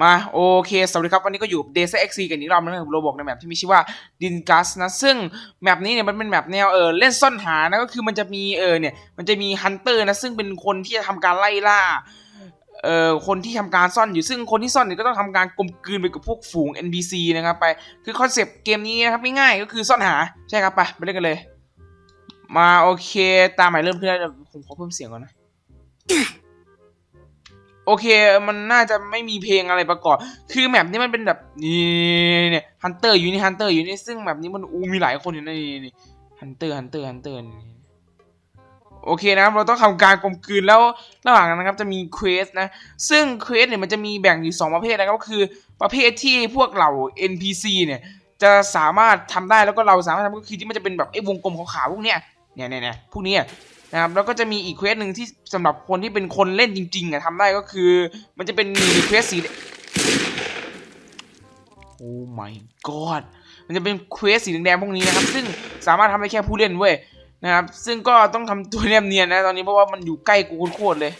มาโอเคสวัสดีครับวันนี้ก็อยู่เดซเอ็กซีกันอีกรอบนึงนะครับโรบอกในแมปที่มีชื่อว่าดินกัสนะซึ่งแมปนี้เนี่ยมันเป็นแมปแนวเออเล่นซ่อนหานะก็คือมันจะมีเออเนี่ยมันจะมีฮันเตอร์นะซึ่งเป็นคนที่จะทำการไล่ล่าเอ่อคนที่ทำการซ่อนอยู่ซึ่งคนที่ซ่อนเนี่ยก็ต้องทำการกลมกลืนไปกับพวกฝูง NPC นะครับไปคือคอนเซปต์เกมนี้นะครับง่ายๆก็คือซ่อนหาใช่ครับไปไปเล่นกันเลย มาโอเค ตามหมายเริ่มขึ้นแล้วเดี๋ยวผมขอเพิ่มเสียงก่อนนะ โอเค มันน่าจะไม่มีเพลงอะไรประกอบ คือแมปนี้มันเป็นแบบนี่เนี่ยฮันเตอร์อยู่นี่ฮันเตอร์อยู่นี่ซึ่งแมปนี้มันอูมีหลายคนอยู่ในนี่นี่ฮันเตอร์ฮันเตอร์ฮันเตอร์โอเคนะครับเราต้องทำการกลมกลืนแล้วระหว่างนั้นนะครับจะมีเควสนะ ซึ่งเควสเนี่ยมันจะมีแบ่งอยู่สองประเภทนะครับก็คือประเภทที่พวกเหล่า NPC เนี่ย จะสามารถทำได้แล้วก็เราสามารถทำก็คือที่มันจะเป็นแบบไอ้วงกลมขาวๆพวกเนี้ยเนี่ยเนี่ยพวกนี้ นะครับแล้วก็จะมีอีกเควสหนึ่งที่สำหรับคนที่เป็นคนเล่นจริงๆอะทำได้ก็คือ มันจะเป็นมีเควสสีโอ้ my god มันจะเป็นเควสสีแดงๆพวกนี้นะครับ ซึ่งสามารถทำได้แค่ผู้เล่นเว้ยนะครับ ซึ่งก็ต้องทำตัวเนียนๆนะตอนนี้เพราะว่ามันอยู่ใกล้กูโคตรๆเลย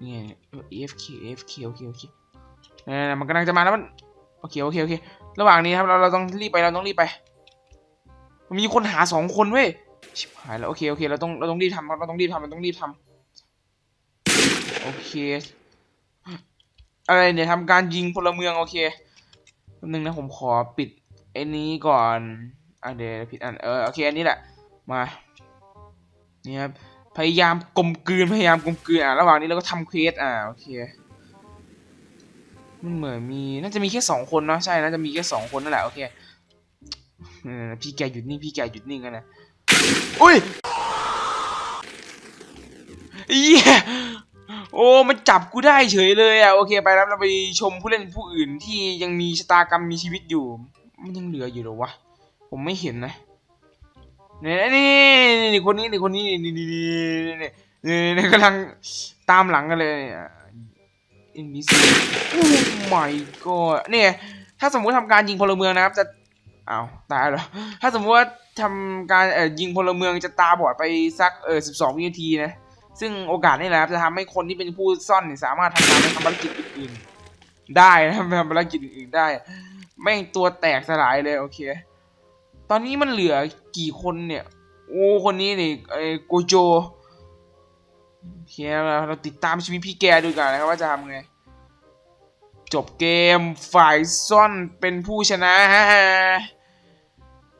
นี่ไงเออ AFK AFK โอเคโอเคนั่นๆมันกำลังจะมาแล้วมันโอเคโอเคโอเค ระหว่างนี้ครับเราเราต้องรีบไปเราต้องรีบไป มีคนหาสองคนเว้ย ชิบหายแล้วโอเคโอเคเราต้องเราต้องรีบทำเราต้องรีบทำเราต้องรีบทำโอเค อะไรเนี่ยทำการยิงพลเมืองโอเคแป๊บนึงนะผมขอปิดไอ้นี้ก่อนอะเดี๋ยวผิดอันเออโอเคอันนี้แหละมานี่ครับพยายามกลมกลืนพยายามกลมกลืนอะระหว่างนี้เราก็ทำเควสอะโอเคมันเหมือนมีน่าจะมีแค่สองคนเนาะใช่น่าจะมีแค่สองคนนั่นแหละโอเคพี่แกหยุดนิ่งพี่แกหยุดนิ่งกันนะ อุ้ยเย้โอ้มันจับกูได้เฉยเลยอะโอเคไปแล้วเราไปชมผู้เล่นผู้อื่นที่ยังมีชะตากรรมมีชีวิตอยู่ มันยังเหลืออยู่หรอวะผมไม่เห็นนะนี่นี่นี่นี่คนนี้นี่คนนี้นี่นี่นี่นี่นี่นี่กำลังตามหลังกันเลยอินดิสโอ้ my god เนี่ยถ้าสมมุติทำการยิงพลเมืองนะครับจะ เอาตายเหรอถ้าสมมติว่าทำการเอ่อยิงพลเมืองจะตาบอดไปสักเออ12วินาทีนะ ซึ่งโอกาสนี่แหละครับจะทำให้คนที่เป็นผู้ซ่อนเนี่ยสามารถทำการทำภารกิจอื่นๆได้นะทำภารกิจอื่นๆได้ แม่งตัวแตกสลายเลยโอเค ตอนนี้มันเหลือกี่คนเนี่ย โอ้คนนี้นี่ไอ้โกโจโอเคเราติดตามชีวิตพี่แกดูกันนะครับว่าจะทำไง จบเกมฝ่ายซ่อนเป็นผู้ชนะฮะ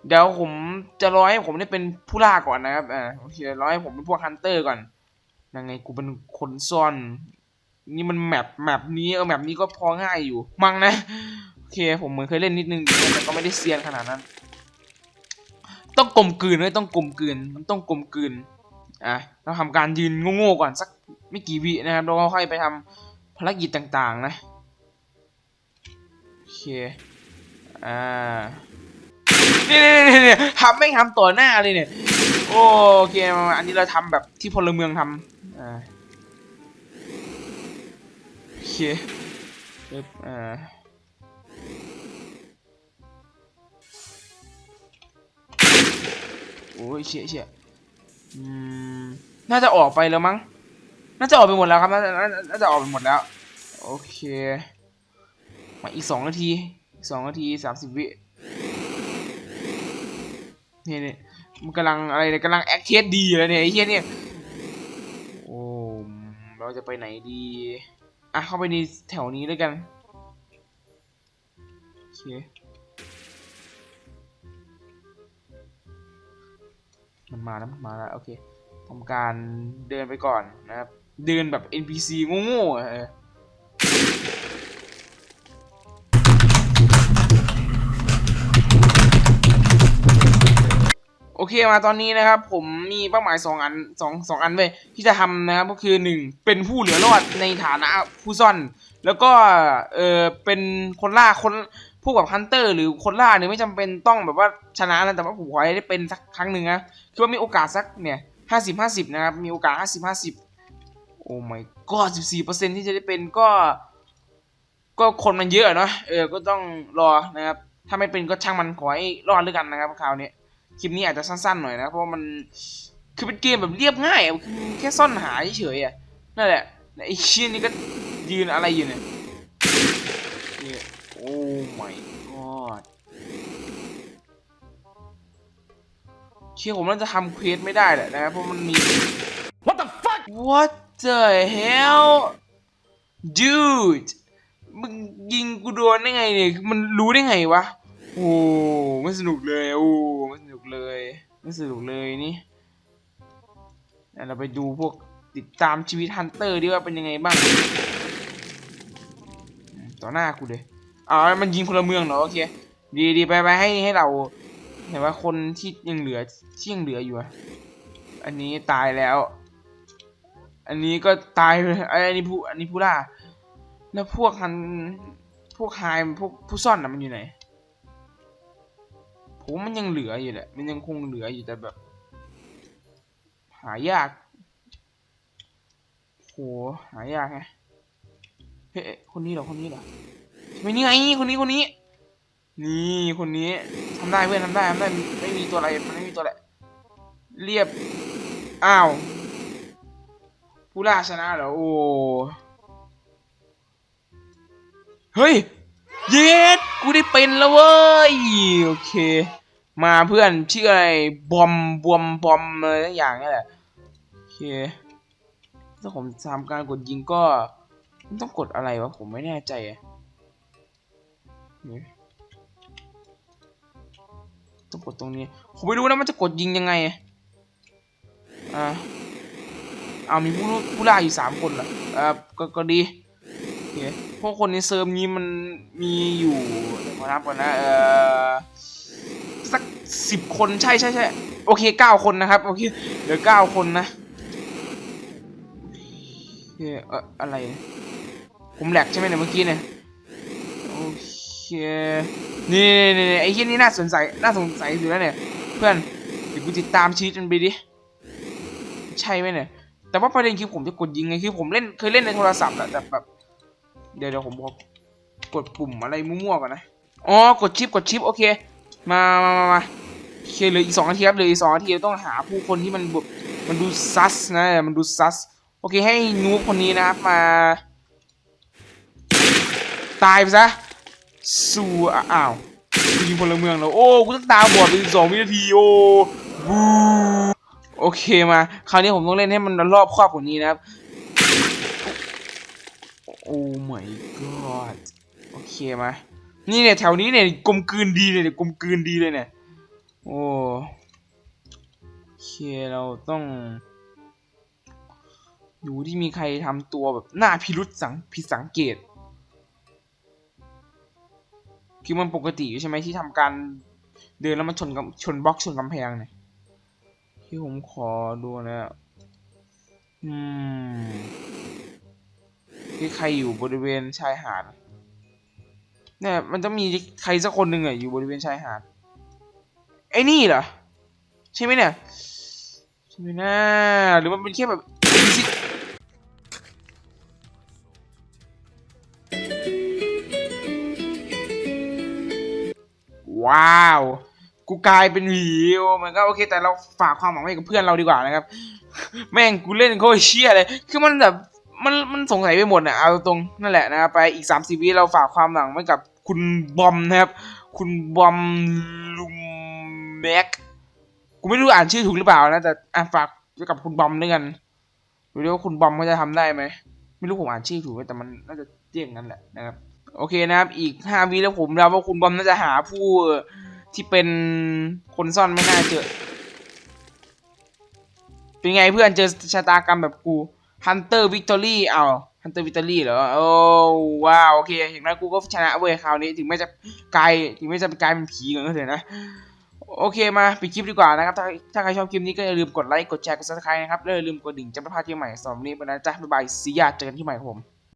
เดี๋ยวผมจะรอให้ผมได้เป็นผู้ล่าก่อนนะครับอ่าโอเครอให้ผมเป็นพวกฮันเตอร์ก่อนยังไงกูเป็นคนซ่อน นี่มันแมปแมปนี้เออแมปนี้ก็พอง่ายอยู่ มั้งนะโอเคผมเหมือนเคยเล่นนิดนึงแต่ก็ไม่ได้เซียนขนาดนั้น ต้องกลมกลืนด้วยต้องกลมกลืนมันต้องกลมกลืนอะเราทำการยืนโง่ๆก่อนสักไม่กี่วินะครับแล้วก็ค่อยไปทำภารกิจต่างๆ นะ เค อ่านี่นี่นี่ทำไม่ทำต่อหน้าเลยเนี่ย โอเค อันนี้เราทำแบบที่พลเมืองทำอ่าโอเคปึ๊บอ่าโอ้ยเชี่ยเชี่ยอืมน่าจะออกไปแล้วมั้ง น่าจะออกไปหมดแล้วครับ น่าจะออกไปหมดแล้ว โอเค มาอีกสองนาทีสองนาทีสามสิบวิเนี่ยเนี่ยมันกำลังอะไรเนี่ยกำลังแอคเทสดีเลยเนี่ยไอ้เหี้ยเนี่ยโอ้เราจะไปไหนดีอะเข้าไปในแถวนี้ด้วยกันโอเคมันมาแล้วมันมาแล้วโอเคทำการเดินไปก่อนนะครับ เดินแบบ NPC โง่ๆอ่เออ โอเคมาตอนนี้นะครับ ผมมีเป้าหมายสองอันสองสองอันเว้ยที่จะทำนะครับก็คือหนึ่งเป็นผู้เหลือรอดในฐานะผู้ซ่อน แล้วก็เออเป็นคนล่าคนพวกแบบฮันเตอร์หรือคนล่าเนี่ยไม่จำเป็นต้องแบบว่าชนะนะแต่ว่าผมขอให้ได้เป็นสักครั้งหนึ่งนะคือว่ามีโอกาสสักเนี่ยห้าสิบห้าสิบนะครับมีโอกาสห้าสิบห้าสิบโอ้ my god สิบสี่เปอร์เซ็นที่จะได้เป็นก็ ก็คนมันเยอะเนาะเออก็ต้องรอนะครับ ถ้าไม่เป็นก็ช่างมันขอให้รอดด้วยกันนะครับคราวนี้ คลิปนี้อาจจะสั้นๆหน่อยนะเพราะว่ามันคือเป็นเกมแบบเรียบง่ายอะคือแค่ซ่อนหาเฉยๆอะนั่นแหละแล้วไอ้เชี่ยนี่ก็ยืนอะไรอยู่เนี่ยโอ้ my god เชื่อผมน่าจะทำเควสไม่ได้แหละนะครับเพราะมันมี What the fuck? What the hell dude มึงยิงกูโดนได้ไงเนี่ย มันรู้ได้ไงวะ โอ้ ไม่สนุกเลย โอ้ ไม่สนุกเลยไม่สนุกเลยนี่เดี๋ยวเราไปดูพวกติดตามชีวิตฮันเตอร์ดีว่าเป็นยังไงบ้าง ต่อหน้ากูเลยอ๋อมันยิงพลเมืองเหรอโอเค ดีดีไปไปให้ให้เราเห็นว่าคนที่ยังเหลือที่ยังเหลืออยู่อันนี้ตายแล้ว อันนี้ก็ตายไปเลยอ้อันนี้ผู้อันนี้ผู้ล่าแล้วพวกฮันพวกไฮพวกผู้ซ่อนน่ะมันอยู่ไหน ผมมันยังเหลืออยู่แหละ มันยังคงเหลืออยู่แต่แบบ หายากโหหายากไงเฮ้ยคนนี้เหรอคนนี้เหรอไม่นี่ไงคนนี้คนนี้ นี่คนนี้ทำได้เพื่อนทำได้ทำได้ไม่มีตัวอะไรมันไม่มีตัวอะไรเรียบอ้าวผู้ล่าชนะเหรอโอ้เฮ้ย เย็ดกูได้เป็นแล้วเว้ยโอเค มาเพื่อนชื่ออะไรบอมบวมบอมอะไรสักอย่างนี่แหละโอเคถ้าผมทำการกดยิงก็มันต้องกดอะไรวะผมไม่แน่ใจอะต้องกดตรงนี้ ผมไม่รู้นะมันจะกดยิงยังไงอะอ่าเอามีผู้ผู้ล่าอยู่สามคนเหรอเออก็ก็ดี พวกคนในเซิร์ฟนี้มันมีอยู่เดี๋ยวขอนับก่อนนะ เออสักสิบคนใช่ใช่ใช่โอเคเก้าคนนะครับ โอเคเหลือเก้าคนนะโอเอออะไร ผมแหลกใช่ไหมเนี่ยเมื่อกี้เนี่ย โอเค นี่นี่นี่ไอ้เหี้ยนี่น่าสนใจน่าสงสัยอยู่แล้วเนี่ย เพื่อนเดี๋ยวกูติดตามชีวิตมันไปดิ ใช่ไหมเนี่ยแต่ว่าประเด็นคือผมจะกดยิงไงคือผมเล่นเคยเล่นในโทรศัพท์แหละแต่แบบ เดี๋ยวเดี๋ยวผมบอกกดปุ่มอะไรมั่วๆก่อนนะ อ๋อ กดชิป กดชิป โอเค มามามามาโอเคเหลืออีกสองนาทีครับเหลืออีกสองนาทีต้องหาผู้คนที่มันแบบมันดูซัสนะ มันดูซัส โอเค ให้นูบคนนี้นะครับ มา ตายไปซะ สู้อ่อ้าวยิงพลเมืองแล้วโอ้ กูต้องตาบอดไปสองวินาที โอ้บูโอเคมา คราวนี้ผมต้องเล่นให้มันรอบครอบกว่านี้นะครับ อ้ my god โอเคมา นี่เนี่ยแถวนี้เนี่ยกลมกลืนดีเลยเนี่ยกลมกลืนดีเลยเนี่ย โอ้โอเคเราต้องดูที่มีใครทำตัวแบบหน้าพิรุษสังผิดสังเกต คือมันปกติอยู่ใช่ไหมที่ทำการเดินแล้วมันชนกับชนบล็อกชนกำแพงเนี่ยที่ผมขอดูนะ อืม ที่ใครอยู่บริเวณชายหาดเนี่ยมันต้องมีใครสักคนหนึ่งอะอยู่บริเวณชายหาดไอ้นี่เหรอใช่ไหมเนี่ยใช่ไหมนะหรือมันเป็นแค่แบบว้าวกูกลายเป็นหวีโอ้มันก็โอเค แต่เราฝากความหวังไว้กับเพื่อนเราดีกว่านะครับ แม่งกูเล่นโคตรเชี่ยเลย คือมันแบบ มันมันสงสัยไปหมดอะเอาตรงนั่นแหละนะครับไปอีก 30 วิเราฝากความหวังไว้กับคุณบอมนะครับ คุณบอมลุมแม็กกูไม่รู้อ่านชื่อถูกหรือเปล่านะแต่อะฝากไว้กับคุณบอมด้วยกันดูดิว่าคุณบอมเขาจะทำได้ไหมไม่รู้ผมอ่านชื่อถูกไหมแต่มันน่าจะเจียงนั้นแหละนะครับโอเคนะครับ อีกห้าวิแล้วผมเดาว่าคุณบอมน่าจะหาผู้ที่เป็นคนซ่อนไม่น่าเจอ เป็นไงเพื่อนเจอชะตากรรมแบบกู Hunter Victory เอา Hunter Victory เหรอ โอ้ว้าว โอเคอย่างนั้นกูก็ชนะเว้ยคราวนี้ถึงแม้จะกลายถึงแม้จะกลายเป็นผีกันก็เถอะนะ โอเคมาปิดคลิปดีกว่านะครับ ถ้าถ้าใครชอบคลิปนี้ก็อย่าลืมกดไลค์ กดแชร์ กดซับสไครต์นะครับ แล้วอย่าลืมกดดิ่งจะไม่พลาดที่ใหม่สำหรับวันนี้ไปนะจ๊ะบ๊ายบายสียาเจอกันที่ใหม่ครับผม